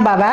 বাবা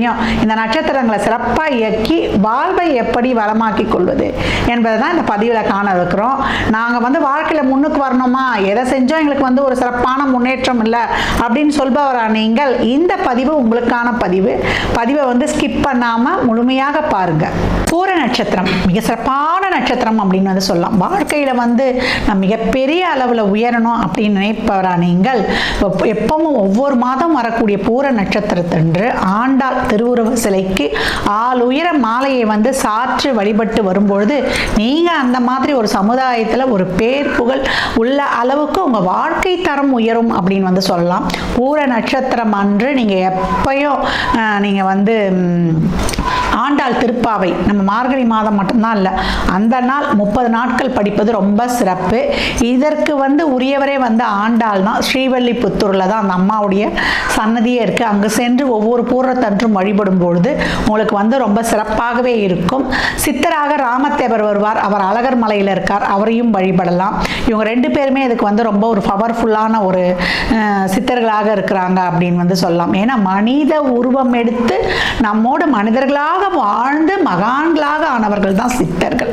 தெரியும். இந்த நட்சத்திரங்களை சிறப்பாக இயக்கி வாழ்வை எப்படி வளமாக்கி கொள்வது என்பதை தான் இந்த பதிவில் காண இருக்கிறோம். நாங்கள் வந்து வாழ்க்கையில் முன்னுக்கு வரணுமா? எதை செஞ்சோம் எங்களுக்கு வந்து ஒரு சிறப்பான முன்னேற்றம் இல்லை? அப்படின்னு சொல்பவரா நீங்கள் இந்த பதிவு உங்களுக்கான பதிவு. பதிவை வந்து ஸ்கிப் பண்ணாமல் முழுமையாக பாருங்கள் பூர நட்சத்திரம் மிக சிறப்பான நட்சத்திரம் அப்படின்னு வந்து சொல்லலாம். வாழ்க்கையில் வந்து நான் மிகப்பெரிய அளவில் உயரணும் அப்படின்னு நினைப்பவரா நீங்கள் எப்பவும் ஒவ்வொரு மாதம் வரக்கூடிய பூர நட்சத்திரத்தன்று ஆண்டாள் திருவுருவ சிலைக்கு ஆள் உயர மாலையை வந்து சாற்று வழிபட்டு வரும்பொழுது நீங்கள் அந்த மாதிரி ஒரு சமுதாயத்தில் ஒரு பேர் புகழ் உள்ள அளவுக்கு உங்கள் வாழ்க்கை தரம் உயரும் அப்படின்னு வந்து சொல்லலாம். பூர நட்சத்திரம் அன்று நீங்கள் எப்பயும் நீங்கள் வந்து ஆண்டாள் திருப்பாவை. நம்ம மார்கழி மாதம் மட்டும்தான் இல்லை அந்த நாள் முப்பது நாட்கள் படிப்பது ரொம்ப சிறப்பு. இதற்கு வந்து உரியவரே வந்து ஆண்டாள் தான். ஸ்ரீவல்லிபுத்தூரில் தான் அந்த அம்மாவுடைய சன்னதியே இருக்குது அங்கே சென்று ஒவ்வொரு பூரத்தன்றும் வழிபடும் பொழுது உங்களுக்கு வந்து ரொம்ப சிறப்பாகவே இருக்கும். சித்தராக ராமத்தேவர் வருவார். அவர் அழகர் மலையில் இருக்கார். அவரையும் வழிபடலாம். இவங்க ரெண்டு பேருமே இதுக்கு வந்து ரொம்ப ஒரு பவர்ஃபுல்லான ஒரு சித்தர்களாக இருக்கிறாங்க அப்படின்னு வந்து சொல்லலாம். ஏன்னா மனித உருவம் எடுத்து நம்மோட மனிதர்களாக வாழ்ந்து மகான்களாக ஆனவர்கள் தான் சித்தர்கள்.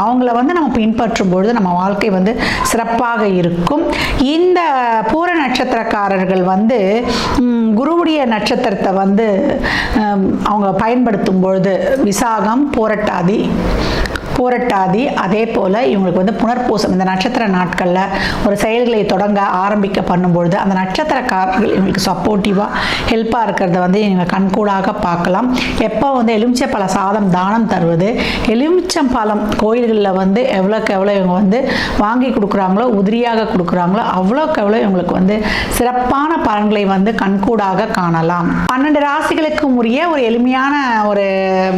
அவங்கள வந்து நம்ம பின்பற்றும் பொழுது நம்ம வாழ்க்கை வந்து சிறப்பாக இருக்கும். இந்த பூர நட்சத்திரக்காரர்கள் வந்து குருவுடைய நட்சத்திரத்தை வந்து அவங்க பயன்படுத்தும் பொழுது விசாகம் போரட்டாதி பூரட்டாதி அதே போல் இவங்களுக்கு வந்து புனர்பூசம். இந்த நட்சத்திர நாட்களில் ஒரு செயல்களை தொடங்க ஆரம்பிக்க பண்ணும்பொழுது அந்த நட்சத்திரக்காரர்கள் இவங்களுக்கு சப்போர்ட்டிவாக ஹெல்ப்பாக இருக்கிறத வந்து நீங்கள் கண்கூடாக பார்க்கலாம். எப்போ வந்து எலுமிச்சை சாதம் தானம் தருவது எலுமிச்சம்பழம் கோயில்களில் வந்து எவ்வளோக்கு எவ்வளோ இவங்க வந்து வாங்கி கொடுக்குறாங்களோ உதிரியாக கொடுக்குறாங்களோ அவ்வளோக்கு எவ்வளோ இவங்களுக்கு வந்து சிறப்பான பலன்களை வந்து கண்கூடாக காணலாம். பன்னெண்டு ராசிகளுக்கும் உரிய ஒரு எளிமையான ஒரு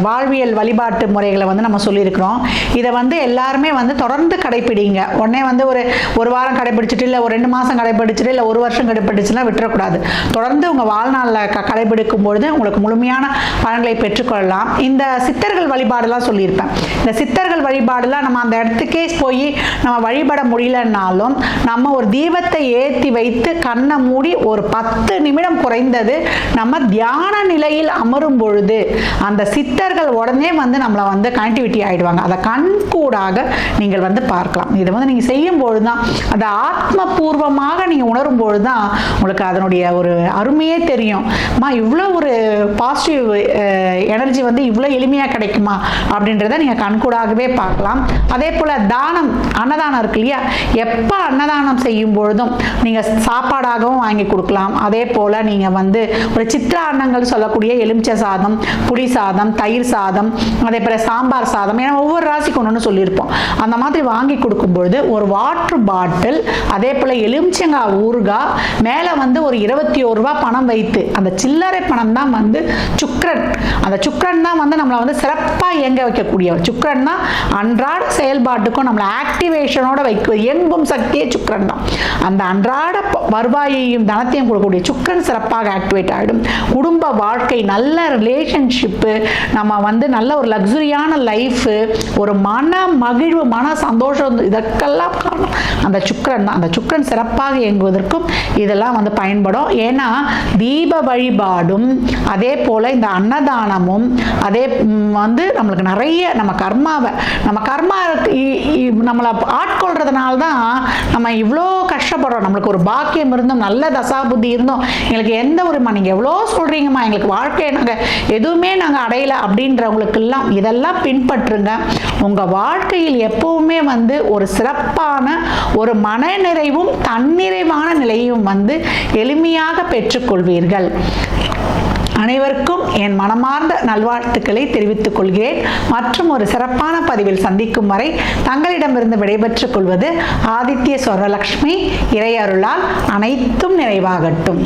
வாழ்வியல் வழிபாட்டு முறைகளை வந்து நம்ம சொல்லியிருக்கிறோம். இதை வந்து எல்லாருமே வந்து தொடர்ந்து கடைப்பிடிங்க. உடனே வந்து ஒரு ஒரு வாரம் கடைப்பிடிச்சிட்டு இல்லை ஒரு ரெண்டு மாதம் கடைப்பிடிச்சிட்டு இல்லை ஒரு வருஷம் கடைப்பிடிச்சுன்னா விட்டுறக்கூடாது. தொடர்ந்து உங்கள் வாழ்நாளில் க கடைபிடிக்கும் பொழுது உங்களுக்கு முழுமையான பலன்களை பெற்றுக்கொள்ளலாம். இந்த சித்தர்கள் வழிபாடுலாம் சொல்லியிருப்பேன். இந்த சித்தர்கள் வழிபாடுலாம் நம்ம அந்த இடத்துக்கே போய் நம்ம வழிபட முடியலன்னாலும் நம்ம ஒரு தீபத்தை ஏற்றி வைத்து கண்ணை மூடி ஒரு பத்து நிமிடம் குறைந்தது நம்ம தியான நிலையில் அமரும் பொழுது அந்த சித்தர்கள் உடனே வந்து நம்மளை வந்து கனெக்டிவிட்டி ஆகிடுவாங்க அதை கண்கூடாக நீங்கள் வந்து பார்க்கலாம். இதை வந்து நீங்கள் செய்யும் பொழுது தான் அதை ஆத்மபூர்வமாக நீங்கள் உணரும் பொழுது தான் உங்களுக்கு அதனுடைய ஒரு அருமையே தெரியும். அம்மா இவ்வளோ ஒரு பாசிட்டிவ் எனர்ஜி வந்து இவ்வளோ எளிமையாக கிடைக்குமா? அப்படின்றத நீங்கள் கண்கூடாகவே பார்க்கலாம். அதே போல் தானம் அன்னதானம் இருக்கு இல்லையா? எப்போ அன்னதானம் செய்யும் பொழுதும் நீங்கள் சாப்பாடாகவும் வாங்கி கொடுக்கலாம். அதே போல் நீங்கள் வந்து ஒரு சித்திர அன்னங்கள் சொல்லக்கூடிய எலுமிச்சை சாதம் புளி சாதம் தயிர் சாதம் அதே போல் சாம்பார் சாதம் ஏன்னா ஒவ்வொரு ராசிக்கு ஒன்றுன்னு சொல்லியிருப்போம். அந்த மாதிரி வாங்கி கொடுக்கும்பொழுது ஒரு வாட்டர் பாட்டில் அதே போல் எலுமிச்சங்காய் ஊறுகாய் மேலே வந்து ஒரு இருபத்தி ஒரு ரூபா பணம் வைத்து அந்த சில்லறை பணம் தான் வந்து சுக்ரன் அந்த சுக்ரன் தான் வந்து நம்மளை வந்து சிறப்பாக இயங்க வைக்கக்கூடியவர். சுக்ரன் தான் அன்றாட செயல்பாட்டுக்கும் நம்மளை ஆக்டிவேஷனோட வைக்க இயங்கும் சக்தியே சுக்ரன் தான். அந்த அன்றாட வருவாயையும் தனத்தையும் கொடுக்கக்கூடிய சுக்ரன் சிறப்பாக ஆக்டிவேட் ஆகிடும் குடும்ப வாழ்க்கை நல்ல ரிலேஷன்ஷிப்பு நம்ம வந்து நல்ல ஒரு லக்ஸுரியான லைஃபு ஒரு மன மகிழ்வு மன சந்தோஷம் இதற்கெல்லாம் காரணம் அந்த சுக்கரன் தான். அந்த சுக்கரன் சிறப்பாக இயங்குவதற்கும் இதெல்லாம் வந்து பயன்படும். ஏன்னா தீப வழிபாடும் அதே போல் இந்த அன்னதானமும் அதே வந்து நம்மளுக்கு நிறைய நம்ம கர்மாவை நம்ம கர்மா இ- இ- நம்மளை ஆட்கொள்றதுனால தான் நம்ம இவ்வளோ கஷ்டப்படுறோம். நம்மளுக்கு ஒரு பாக்கியம் இருந்தும் நல்ல தசாபுத்தி இருந்தோம் எங்களுக்கு எந்த ஒரு நீங்கள் எவ்வளோ சொல்கிறீங்கம்மா எங்களுக்கு வாழ்க்கையை நாங்கள் எதுவுமே நாங்கள் அடையலை அப்படின்றவங்களுக்கெல்லாம் இதெல்லாம் பின்பற்றுங்க. உங்கள் வாழ்க்கையில் எப்பவுமே வந்து ஒரு சிறப்பான ஒரு மனநிறைவும் தன்னிறைவான நிலையும் வந்து எளிமையாக பெற்றுக்கொள்வீர்கள். அனைவருக்கும் என் மனமார்ந்த நல்வாழ்த்துக்களை தெரிவித்துக் கொள்கிறேன். மற்றும் ஒரு சிறப்பான பதிவில் சந்திக்கும் வரை தங்களிடமிருந்து விடைபெற்றுக் கொள்வது ஆதித்ய சொர்ணலக்ஷ்மி இறையருளால் அனைத்தும் நிறைவாகட்டும்.